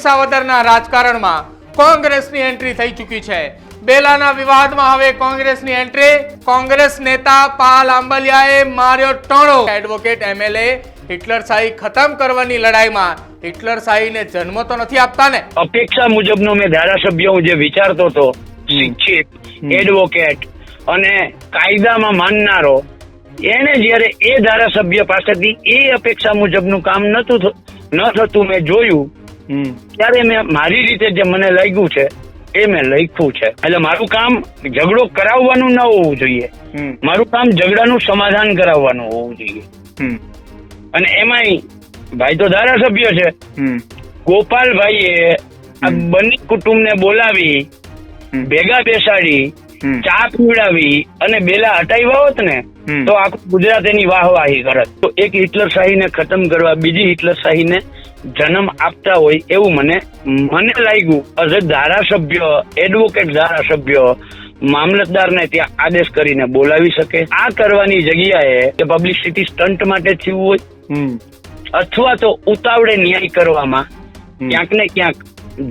વિસાવદરના રાજકારણમાં કોંગ્રેસની એન્ટ્રી થઈ ચૂકી છે. બેલાના વિવાદમાં હવે કોંગ્રેસની એન્ટ્રી. કોંગ્રેસ નેતા પાલ આંબલિયાએ માર્યો ટણો. એડવોકેટ એમએલએ હિટલર શાહી ખતમ કરવાની લડાઈમાં હિટલર શાહીને જન્મ તો નથી આપતા ને અપેક્ષા મુજબનો મેં ધારાસભ્ય હું જે વિચારતો હતો શિક્ષિત એડવોકેટ અને કાયદામાં માનનારો એને જ્યારે એ ધારાસભ્ય પાસેથી એ અપેક્ષા મુજબનું કામ નતું ન થતું મેં જોયું ત્યારે મેં મારી રીતે જે મને લાગ્યું છે એ મેં લખ્યું છે. એટલે મારું કામ ઝઘડો કરાવવાનું ન હોવું જોઈએ. મારું કામ ઝઘડાનું સમાધાન કરાવવાનું હોવું જોઈએ. અને એમાંય ભાઈ તો ધારાસભ્ય છે. ગોપાલભાઈએ આ બંને કુટુંબને બોલાવી ભેગા બેસાડી ચા પીવડાવી અને બેલા હટાવ્યા હોત ને તો આખું ગુજરાત એની વાહવાહી કરત તો એક હિટલર શાહીને ખતમ કરવા બીજી હિટલર શાહીને જન્મ આપતા હોય એવું મને મને લાગ્યું એઝ અ ધારાસભ્ય એડવોકેટ ધારાસભ્ય મામલતદારને ત્યાં આદેશ કરીને બોલાવી શકે. આ કરવાની જગ્યાએ કે પબ્લિસિટી સ્ટન્ટ માટે થયું હોય અથવા તો ઉતાવળે ન્યાય કરવામાં ક્યાંક ને ક્યાંક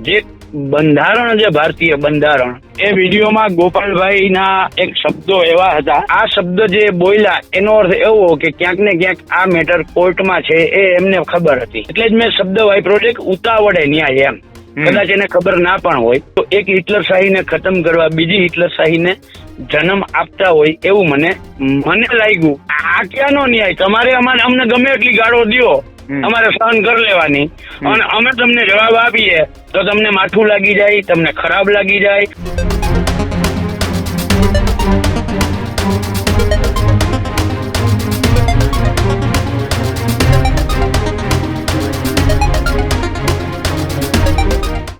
જે બંધારણ જે ભારતીય બંધારણ એ વિડીયોમાં ગોપાલભાઈના એક શબ્દો એવા હતા. આ શબ્દ જે બોલ્યા એનો અર્થ એવો કે ક્યાંક ને ક્યાંક આ મેટર કોર્ટમાં છે એ એમને ખબર હતી. એટલે જ મેં શબ્દ છે કે ઉતાવળે ન્યાય એમ. કદાચ એને ખબર ના પણ હોય તો એક હિટલર શાહીને ખતમ કરવા બીજી હિટલર શાહીને જન્મ આપતા હોય એવું મને મને લાગ્યું. આ ક્યાંનો ન્યાય? તમારે અમારે અમને ગમે એટલી ગાળો દ્યો. અમારે સહન કરી લેવાની. અને અમે તમને જવાબ આપીએ તો તમને માથું લાગી જાય તમને ખરાબ લાગી જાય.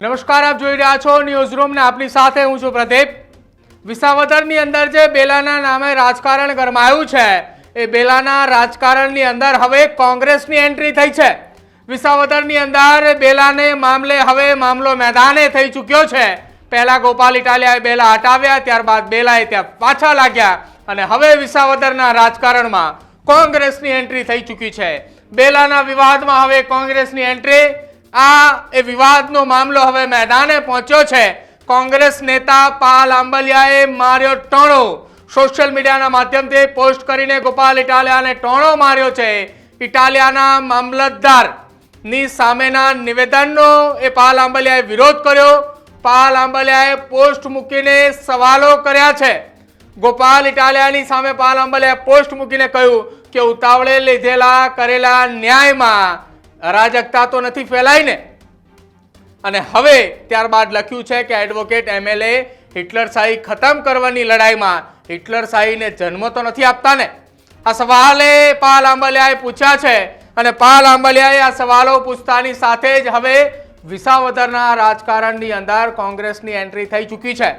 નમસ્કાર આપ જોઈ રહ્યા છો ન્યૂઝ રૂમ ને આપની સાથે હું છું પ્રદીપ. વિસાવદરની અંદર જે બેલાના નામે રાજકારણ ગરમાયું છે એ બેલાના રાજકારણની અંદર હવે કોંગ્રેસની એન્ટ્રી થઈ છે. વિસાવદરની અંદર બેલાને મામલે હવે મામલો મેદાને થઈ ચૂક્યો છે. પહેલા ગોપાલ ઇટાલિયાએ બેલા હટાવ્યા, ત્યારબાદ બેલાએ ત્યાં પાછા લાગ્યા અને હવે વિસાવદરના રાજકારણમાં કોંગ્રેસની એન્ટ્રી થઈ ચૂકી છે. બેલાના વિવાદમાં હવે કોંગ્રેસની એન્ટ્રી, આ એ વિવાદનો મામલો હવે મેદાને પહોંચ્યો છે. કોંગ્રેસ નેતા પાલ આંબલિયાએ માર્યો ટોણો સોશિયલ મીડિયાના માધ્યમથી પોસ્ટ કરીને ગોપાલ ઇટાલિયાને ટોણો માર્યો છે. ઇટાલિયાના મામલતદારની સામેના નિવેદનનો એ પાલ આંબલિયાએ વિરોધ કર્યો. પાલ આંબલિયાએ પોસ્ટ મૂકીને સવાલો કર્યા છે. ગોપાલ ઇટાલિયાની સામે પાલ આંબલિયાએ પોસ્ટ મૂકીને કહ્યું કે ઉતાવળે લીધેલા કરેલા ન્યાયમાં અરાજકતા તો નથી ફેલાઈને. અને હવે ત્યારબાદ લખ્યું છે કે એડવોકેટ એમએલએ હિટલર શાહી ખતમ કરવાની લડાઈમાં હિટલર શાહીને જન્મ તો નથી આપતા ને આ સવાલે પાલ આંબલિયાએ પૂછ્યા છે અને પાલ આંબલિયાએ આ સવાલો પૂછતાની સાથે જ હવે વિસાવદરના રાજકારણની અંદર કોંગ્રેસની એન્ટ્રી થઈ ચૂકી છે.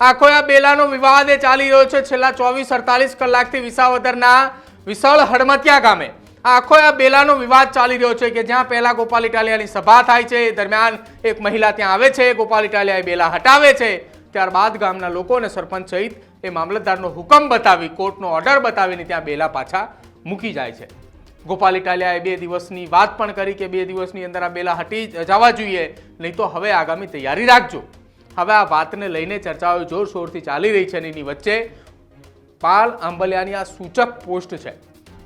આખો આ બેલાનો વિવાદ એ ચાલી રહ્યો છે. છેલ્લા ચોવીસ અડતાલીસ કલાકથી વિસાવદરના વિશાળ હડમતિયા ગામે આખો આ બેલાનો વિવાદ ચાલી રહ્યો છે કે જ્યાં પહેલાં ગોપાલ ઇટાલિયાની સભા થાય છે. દરમિયાન એક મહિલા ત્યાં આવે છે. ગોપાલ ઇટાલિયાએ બેલા હટાવે છે. ત્યારબાદ ગામના લોકો અને સરપંચ સહિત એ મામલતદારનો હુકમ બતાવી, કોર્ટનો ઓર્ડર બતાવીને ત્યાં બેલા પાછા મૂકી જાય છે. ગોપાલ ઇટાલિયાએ બે દિવસની વાત પણ કરી કે બે દિવસની અંદર આ બેલા હટી જવા જોઈએ, નહીં તો હવે આગામી તૈયારી રાખજો. હવે આ વાતને લઈને ચર્ચાઓ જોરશોરથી ચાલી રહી છે અને એની વચ્ચે પાલ આંબલિયાની આ સૂચક પોસ્ટ છે.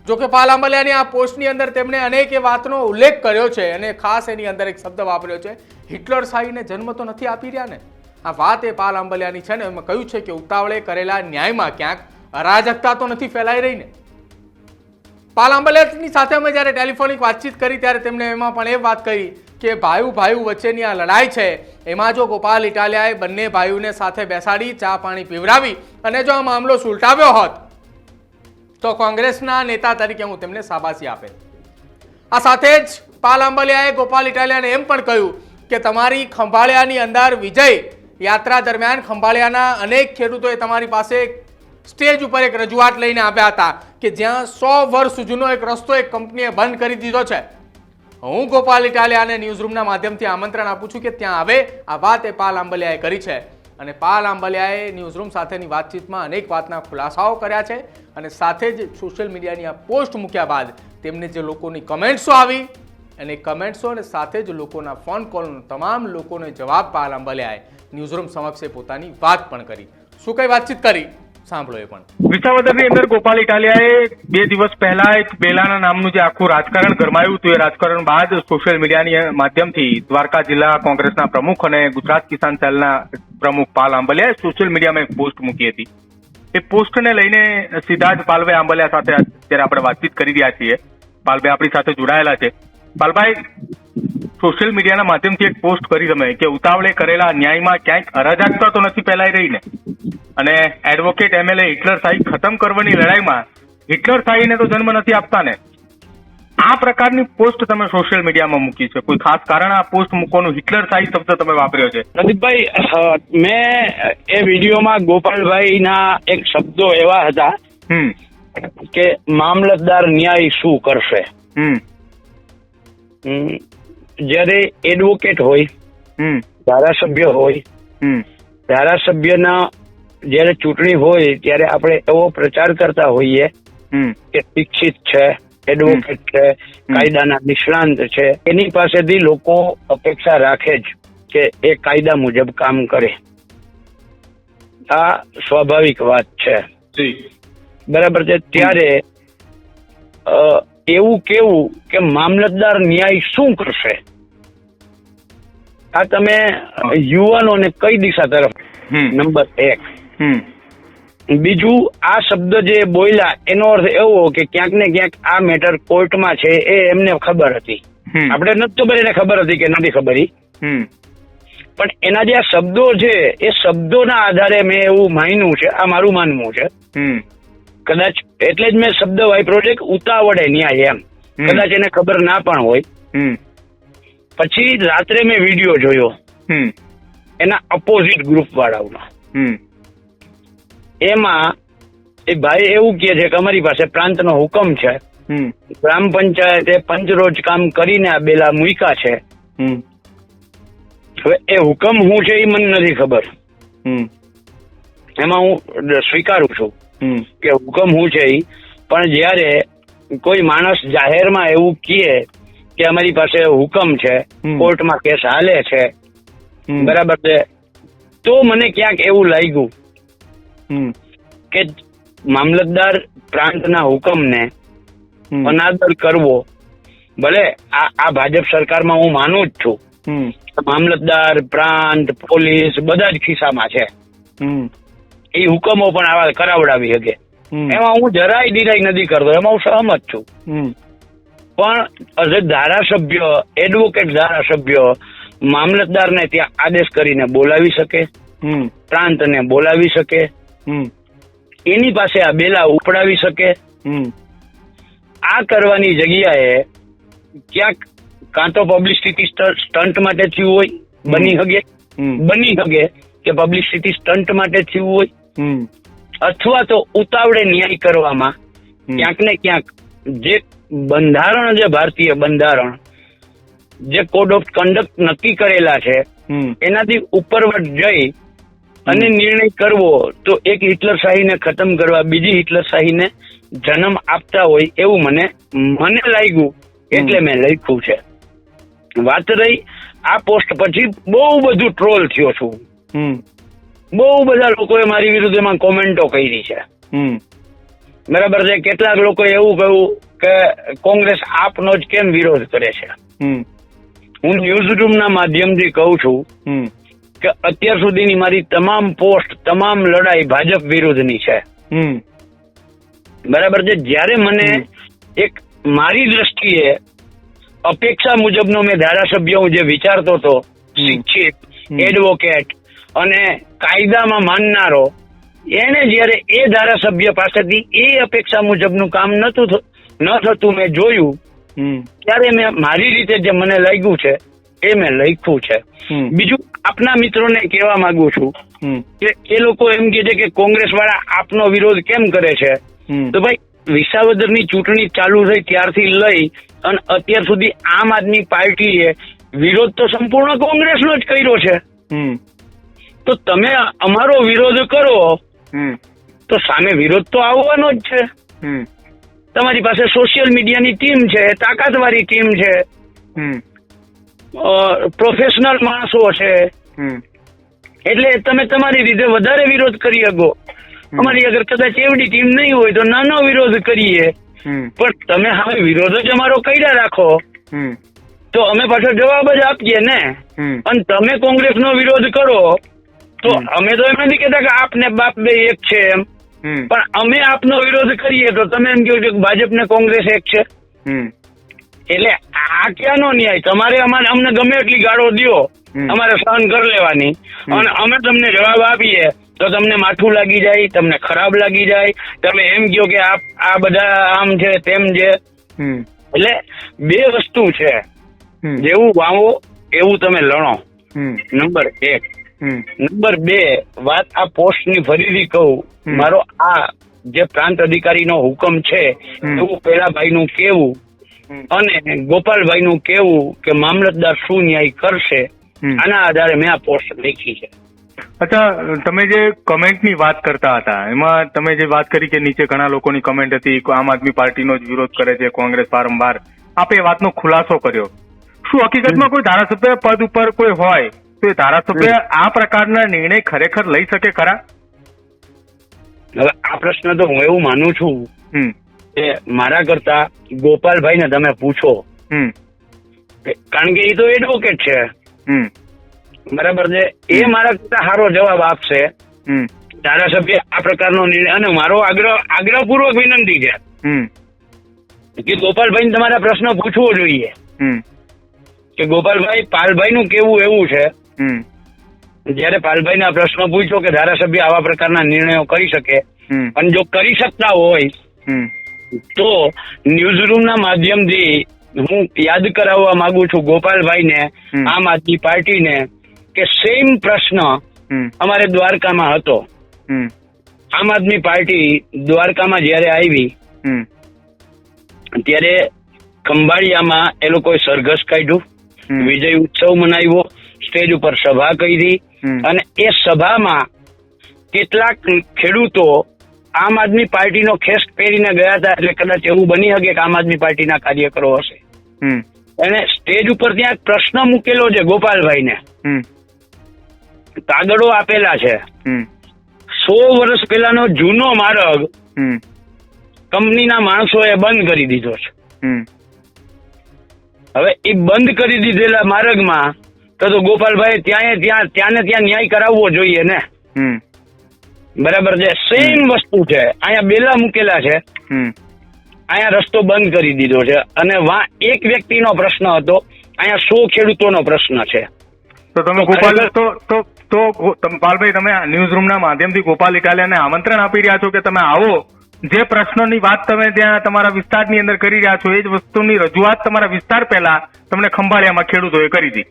જો કે પાલ આંબલિયાની આ પોસ્ટની અંદર તેમણે અનેક એ વાતનો ઉલ્લેખ કર્યો છે અને ખાસ એની અંદર એક શબ્દ વાપર્યો છે, હિટલર શાહીને જન્મ તો નથી આપી રહ્યા ને? આ વાત એ પાલ આંબલિયાની છે ને, એમાં કહ્યું છે કે ઉતાવળે કરેલા ન્યાયમાં ક્યાંક અરાજકતા તો નથી ફેલાઈ રહી ને પાલ આંબલિયાની સાથે અમે જ્યારે ટેલિફોનિક વાતચીત કરી ત્યારે તેમણે એમાં પણ એ વાત કરી કે ભાઈઓ ભાઈઓ વચ્ચેની આ લડાઈ છે, એમાં જો ગોપાલ ઇટાલિયાએ બંને ભાઈઓને સાથે બેસાડી, ચા પાણી પીવડાવી અને જો આ મામલો સુલટાવ્યો હોત, તો કોંગ્રેસના નેતા તરીકે હું તેમને શાબાશી આપે. આ સાથે જ પાલ આંબલિયાએ ગોપાલ ઇટાલિયાને એમ પણ કહ્યું કે તમારી ખંભાળિયાની અંદર વિજય યાત્રા દરમિયાન ખંભાળિયાના અનેક ખેડૂતોએ તમારી પાસે સ્ટેજ ઉપર એક રજૂઆત લઈને આવ્યા હતા કે જ્યાં સો વર્ષ સુધીનો એક રસ્તો એક કંપનીએ બંધ કરી દીધો છે. હું ગોપાલ ઇટાલિયાને ન્યૂઝરૂમના માધ્યમથી આમંત્રણ આપું છું કે ત્યાં આવે. આ વાત એ પાલ આંબલિયાએ કરી છે. અને પાલ આંબલિયાએ ન્યૂઝરૂમ સાથેની વાતચીતમાં અનેક વાતના ખુલાસાઓ કર્યા છે અને સાથે જ સોશિયલ મીડિયાની આ પોસ્ટ મૂક્યા બાદ તેમને જે લોકોની કમેન્ટ્સો આવી અને કમેન્ટ્સો અને સાથે જ લોકોના ફોન કોલનો તમામ લોકોને જવાબ પાલ આંબલિયાએ ન્યૂઝરૂમ સમક્ષે પોતાની વાત પણ કરી. શું કઈ વાતચીત કરી? સાંભળો એ પણ. વિસાવદરની અંદર ગોપાલ ઇટાલિયાએ બે દિવસ પહેલા એક બેલાના નામનું જે આખું રાજકારણ ગરમાયું હતું, એ રાજકારણ બાદ સોશિયલ મીડિયાની માધ્યમથી દ્વારકા જિલ્લા કોંગ્રેસના પ્રમુખ અને ગુજરાત કિસાન સેલના પ્રમુખ પાલ આંબલિયાએ સોશિયલ મીડિયામાં એક પોસ્ટ મૂકી હતી. એ પોસ્ટને લઈને સીધા જ પાલભાઈ આંબલિયા સાથે અત્યારે આપણે વાતચીત કરી રહ્યા છીએ. પાલભાઈ આપણી સાથે જોડાયેલા છે. પાલભાઈ સોશિયલ મીડિયાના માધ્યમથી એક પોસ્ટ કરી તમે કે ઉતાવળે કરેલા ન્યાયમાં ક્યાંક અરાજકતા તો નથી ફેલાઈ રહી ને અને એડવોકેટ એમએલએ હિટલર શાહી ખતમ કરવાની લડાઈમાં હિટલર શાહીને તો જન્મ નથી આપતા ને આ પ્રકારની પોસ્ટ તમે સોશિયલ મીડિયામાં મૂકી છે. કોઈ ખાસ કારણ આ પોસ્ટ મૂકવાનું હિટલર શાહી શબ્દ તમે વાપર્યો છે? પ્રદીપભાઈ મેં એ વિડીયોમાં ગોપાલભાઈના એક શબ્દો એવા હતા કે મામલતદાર ન્યાય શું કરશે? જ્યારે એડવોકેટ હોય હમ. ધારાસભ્ય હોય હમ. ધારાસભ્યના જ્યારે ચૂંટણી હોય ત્યારે આપણે એવો પ્રચાર કરતા હોઈએ કે શિક્ષિત છે એડવોકેટ છે કાયદાના નિષ્ણાંત છે. એની પાસેથી લોકો અપેક્ષા રાખે જ કે એ કાયદા મુજબ કામ કરે. આ સ્વાભાવિક વાત છે. બરાબર છે. ત્યારે અ, એવું કેવું કે મામલતદાર ન્યાય શું કરશે? આ તમે યુવાનોને કઈ દિશા તરફ? નંબર એક. બીજું આ શબ્દ જે બોલ્યા એનો અર્થ એવો કે ક્યાંક ને ક્યાંક આ મેટર કોર્ટમાં છે એ એમને ખબર હતી. આપણે નથી ખબર એને ખબર હતી કે નથી ખબર. પણ એના જે આ શબ્દો છે એ શબ્દોના આધારે મેં એવું માન્યું છે આ મારું માનવું છે. કદાચ એટલે જ મેં શબ્દ વાપર્યો છે કે ઉતાવળે ન્યાય એમ. કદાચ એને ખબર ના પણ હોય. પછી રાત્રે મેં વીડિયો જોયો. એના અપોઝિટ ગ્રુપ વાળાઓનો. એમાં એ ભાઈ એવું કહે છે કે અમારી પાસે પ્રાંતનો હુકમ છે. ગ્રામ પંચાયતે પંચરોજ કામ કરીને આ બેલા મૂક્યા છે. હમ. હવે એ હુકમ હું છે એ મને નથી ખબર. એમાં હું સ્વીકારું છું. કે હુકમ હું છે પણ જ્યારે કોઈ માણસ જાહેરમાં એવું કહે કે અમારી પાસે હુકમ છે કોર્ટમાં કેસ હાલે છે બરાબર છે તો મને ક્યાંક એવું લાગ્યું કે મામલતદાર પ્રાંતના હુકમને અનાદર કરવો ભલે આ આ ભાજપ સરકારમાં હું માનું જ છું. મામલતદાર પ્રાંત પોલીસ બધા જ ખિસ્સામાં છે. એ હુકમો પણ આવા કરાવડાવી શકે. એમાં હું જરાય ડિરાઈ નથી કરતો એમાં હું સહમત છું. પણ ધારાસભ્ય એડવોકેટ ધારાસભ્ય મામલતદારને ત્યાં આદેશ કરીને બોલાવી શકે પ્રાંતને બોલાવી શકે એની પાસે આ બેલા ઉપડાવી શકે. આ કરવાની જગ્યાએ ક્યાંક કાં તો પબ્લિસિટી સ્ટન્ટ માટે થયું હોય બની શકે હમ. બની શકે કે પબ્લિસિટી સ્ટન્ટ માટે થયું હોય. અથવા તો ઉતાવળે ન્યાય કરવામાં ક્યાંક ને ક્યાંક જે બંધારણ જે ભારતીય બંધારણ જે કોડ ઓફ કન્ડક્ટ નક્કી કરેલા છે એનાથી ઉપરવટ જઈ અને નિર્ણય કરવો તો એક હિટલર શાહીને ખતમ કરવા બીજી હિટલર શાહીને જન્મ આપતા હોય એવું મને મને લાગ્યું એટલે મેં લખ્યું છે. વાત રહી આ પોસ્ટ પછી બહુ બધું ટ્રોલ થયો છું. બહુ બધા લોકોએ મારી વિરુદ્ધ એમાં કોમેન્ટો કરી છે. બરાબર છે? કેટલાક લોકોએ એવું કહ્યું કે કોંગ્રેસ આપનો જ કેમ વિરોધ કરે છે? હું ન્યૂઝ રૂમના માધ્યમથી કહું છું કે અત્યાર સુધીની મારી તમામ પોસ્ટ તમામ લડાઈ ભાજપ વિરુદ્ધની છે. હમ. બરાબર છે? જ્યારે મને એક મારી દ્રષ્ટિએ અપેક્ષા મુજબનો મેં ધારાસભ્ય હું જે વિચારતો હતો શિક્ષિત એડવોકેટ અને કાયદામાં માનનારો એને જ્યારે એ ધારાસભ્ય પાસેથી એ અપેક્ષા મુજબનું કામ નતું ન થતું મેં જોયું ત્યારે મેં મારી રીતે જે મને લાગ્યું છે એ મેં લખ્યું છે. બીજું આપના મિત્રોને કહેવા માંગુ છું કે એ લોકો એમ કે છે કે કોંગ્રેસ વાળા આપનો વિરોધ કેમ કરે છે? તો ભાઈ વિસાવદરની ચૂંટણી ચાલુ થઈ ત્યારથી લઈ અને અત્યાર સુધી આમ આદમી પાર્ટીએ વિરોધ તો સંપૂર્ણ કોંગ્રેસનો જ કર્યો છે. હમ. તો તમે અમારો વિરોધ કરો તો સામે વિરોધ તો આવવાનો જ છે. તમારી પાસે સોશિયલ મીડિયાની ટીમ છે તાકાતવારી ટીમ છે. પ્રોફેશનલ માણસો છે. એટલે તમે તમારી રીતે વધારે વિરોધ કરી શકો. અમારી અગર કદાચ એવડી ટીમ નહીં હોય તો નાનો વિરોધ કરીએ. પણ તમે હવે વિરોધ જ અમારો કર્યા રાખો. તો અમે પાછો જવાબ જ આપીએ ને. અને તમે કોંગ્રેસનો વિરોધ કરો. તો અમે તો એમ નથી કેતા કે આપ ને બાપ બે એક છે એમ. પણ અમે આપનો વિરોધ કરીએ તો તમે એમ કહો છો કે ભાજપ ને કોંગ્રેસ એક છે. એટલે આ ક્યાંનો ન્યાય? તમારે અમારે અમને ગમે એટલી ગાળો દો. અમારે સહન કરી લેવાની. અને અમે તમને જવાબ આપીએ તો તમને માથું લાગી જાય તમને ખરાબ લાગી જાય. તમે એમ કહો કે આ આ બધા આમ છે તેમ છે. એટલે બે વસ્તુ છે. જેવું વાવો એવું તમે લણો. નંબર એક. નંબર બે વાત આ પોસ્ટની ફરીથી કહું. મારો આ જે પ્રાંત અધિકારીનો હુકમ છે. એવું પેલા ભાઈનું કેવું. અને ગોપાલભાઈનું કેવું કે મામલતદાર શું ન્યાય કરશે આના આધારે મેં આ પોસ્ટ લખી છે. અચ્છા તમે જે કમેન્ટની વાત કરતા હતા એમાં તમે જે વાત કરી કે નીચે ઘણા લોકોની કમેન્ટ હતી આમ આદમી પાર્ટીનો જ વિરોધ કરે છે કોંગ્રેસ વારંવાર આપે એ વાતનો ખુલાસો કર્યો. શું હકીકતમાં કોઈ ધારાસભ્ય પદ ઉપર કોઈ હોય તો એ ધારાસભ્ય આ પ્રકારના નિર્ણય ખરેખર લઈ શકે ખરા? આ પ્રશ્ન તો હું એવું માનું છું કે મારા કરતા ગોપાલભાઈને તમે પૂછો. કારણ કે એ તો એડવોકેટ છે. બરાબર છે? એ મારા કરતા સારો જવાબ આપશે. ધારાસભ્ય આ પ્રકારનો નિર્ણય અને મારો આગ્રહ આગ્રહપૂર્વક વિનંતી છે. કે ગોપાલભાઈ તમારા પ્રશ્ન પૂછવો જોઈએ. કે ગોપાલભાઈ પાલભાઈ નું કેવું એવું છે? જ્યારે પાલભાઈ ના પ્રશ્ન પૂછ્યો કે ધારાસભ્ય આવા પ્રકારના નિર્ણયો કરી શકે અને જો કરી શકતા હોય તો ના માધ્યમથી હું યાદ કરાવવા માંગુ છું ગોપાલભાઈ ને આમ આદમી પાર્ટી ને કે સેમ પ્રશ્ન અમારે દ્વારકામાં હતો. આમ આદમી પાર્ટી દ્વારકામાં જ્યારે આવી ત્યારે ખંભાળિયામાં એ લોકોએ સરઘસ કાઢ્યું વિજય ઉત્સવ મનાવ્યો સ્ટેજ ઉપર સભા કરી અને એ સભામાં કેટલાક ખેડૂતો આમ આદમી પાર્ટીનો ખેસ પહેરીને ગયા હતા એટલે કદાચ એવું બની શકે કે આમ આદમી પાર્ટીના કાર્યકરો હશે. એને સ્ટેજ ઉપર ત્યાં પ્રશ્ન મૂકેલો છે ગોપાલભાઈને. કાગળો આપેલા છે. સો વર્ષ પહેલાનો જૂનો માર્ગ કંપનીના માણસોએ બંધ કરી દીધો છે. હમ. હવે એ બંધ કરી દીધેલા માર્ગમાં તો તો ગોપાલભાઈ ત્યાં ત્યાં ત્યાં ને ત્યાં ન્યાય કરાવવો જોઈએ ને. બરાબર છે? સેમ વસ્તુ છે. અહીંયા બેલા મૂકેલા છે. અહીંયા રસ્તો બંધ કરી દીધો છે. અને વા એક વ્યક્તિનો પ્રશ્ન હતો. અહીંયા સો ખેડૂતોનો પ્રશ્ન છે. તો તમે ગોપાલ તો તો તો પાલભાઈ તમે ન્યૂઝ રૂમના માધ્યમથી ગોપાલ ઇટાલિયાને આમંત્રણ આપી રહ્યા છો કે તમે આવો? જે પ્રશ્નોની વાત તમે ત્યાં તમારા વિસ્તારની અંદર કરી રહ્યા છો એ જ વસ્તુની રજૂઆત તમારા વિસ્તાર પહેલા તમને ખંભાળિયામાં ખેડૂતોએ કરી હતી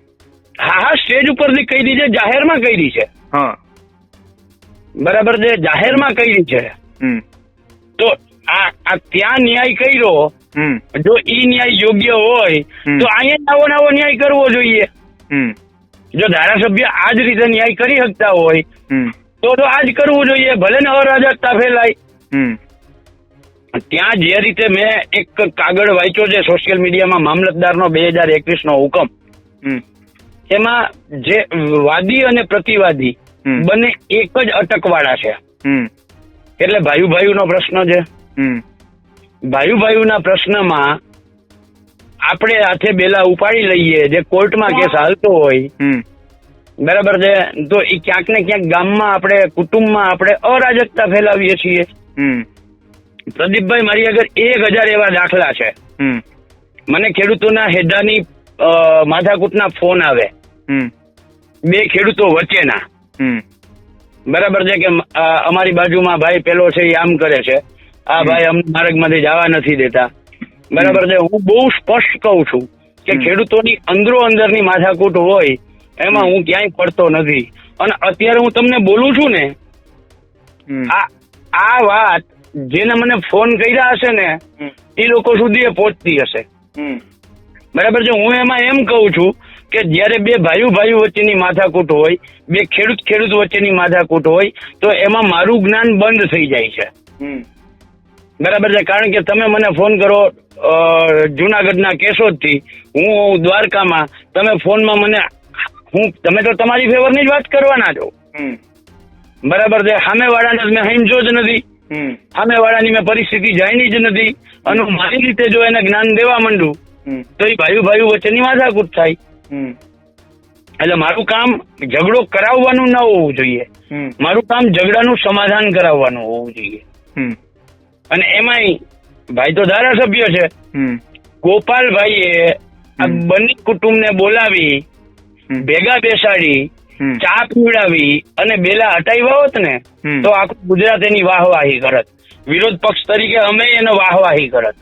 હા હા સ્ટેજ ઉપરથી કહી દીધી જાહેરમાં કરી છે. હા. બરાબર છે જાહેરમાં કરી છે. તો આ આ ત્યાં ન્યાય કર્યો? જો ઈ ન્યાય યોગ્ય હોય તો અહીંયા નવો નવો ન્યાય કરવો જોઈએ. જો ધારાસભ્ય આ જ રીતે ન્યાય કરી શકતા હોય તો તો આ જ કરવું જોઈએ ભલે ને અરાજકતા ફેલાય. ત્યાં જે રીતે મેં એક કાગળ વાંચ્યો છે સોશિયલ મીડિયામાં મામલતદારનો બે હજાર એકવીસ નો હુકમ એમાં જે વાદી અને પ્રતિવાદી બંને એક જ અટકવાળા છે. એટલે ભાઈ ભાઈનો પ્રશ્ન છે. ભાઈ ભાઈના પ્રશ્નમાં આપણે હાથે બેલા ઉપાડી લઈએ જે કોર્ટમાં કેસ હાલતો હોય. બરાબર છે? તો એ ક્યાંક ને ક્યાંક ગામમાં આપણે કુટુંબમાં આપણે અરાજકતા ફેલાવીએ છીએ. પ્રદીપભાઈ મારી આગળ એક હજાર એવા દાખલા છે. મને ખેડૂતોના હેડાની માથાકૂટના ફોન આવે. બે ખેડૂતો વચ્ચેના. બરાબર છે કે અમારી બાજુમાં ભાઈ પેલો છે એ આમ કરે છે. આ ભાઈ અમને માર્ગમાંથી જવા નથી દેતા. બરાબર છે? હું બહુ સ્પષ્ટ કહું છું કે ખેડૂતોની અંદરો અંદરની માથાકૂટ હોય એમાં હું ક્યાંય પડતો નથી. અને અત્યારે હું તમને બોલું છું ને આ આ વાત જેને મને ફોન કર્યા હશે ને એ લોકો સુધી એ પહોંચતી હશે. બરાબર છે? હું એમાં એમ કહું છું કે જ્યારે બે ભાઈઓ ભાઈઓ વચ્ચેની માથાકૂટ હોય બે ખેડૂત ખેડૂત વચ્ચેની માથાકૂટ હોય તો એમાં મારું જ્ઞાન બંધ થઈ જાય છે. હમ. બરાબર છે? કારણ કે તમે મને ફોન કરો જુનાગઢના કેશોદથી હું દ્વારકામાં તમે ફોનમાં મને હું તમે તો તમારી ફેવરની જ વાત કરવાના છો. હમ. બરાબર છે? સામેવાળાને મેં સમજો જ નથી. સામે સામેવાળાની મેં પરિસ્થિતિ જાણી જ નથી. અને મારી રીતે જો એને જ્ઞાન દેવા માંડું તો એ ભાઈઓ ભાઈઓ વચ્ચેની માથાકૂટ થાય. એટલે મારું કામ ઝઘડો કરાવવાનું ન હોવું જોઈએ. મારું કામ ઝઘડાનું સમાધાન કરાવવાનું હોવું જોઈએ. અને એમાંય ભાઈ તો ધારાસભ્ય છે. ગોપાલભાઈ ગોપાલભાઈએ આ હમ. બંને કુટુંબને બોલાવી ભેગા બેસાડી. ચા પીવડાવી અને બેલા હટાવ્યા હોત ને તો આખું ગુજરાત એની વાહવાહી કરત. વિરોધ પક્ષ તરીકે અમે એનો વાહવાહી કરત.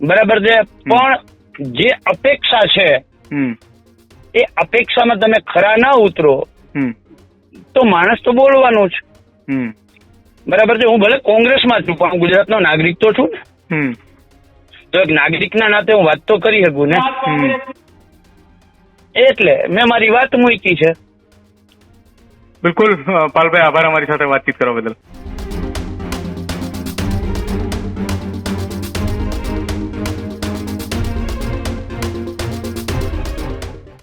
બરાબર છે? પણ જે અપેક્ષા છે એ અપેક્ષામાં તમે ખરા ના ઉતરો તો માણસ તો બોલવાનું જ. હમ. બરાબર છે? હું ભલે કોંગ્રેસમાં છું પણ હું ગુજરાતનો નાગરિક તો છું ને. તો એક નાગરિકના નાતે હું વાત તો કરી શકું ને. એટલે મેં મારી વાત મૂકી છે. બિલકુલ પાલભાઈ આભાર અમારી સાથે વાતચીત કરવા બદલ.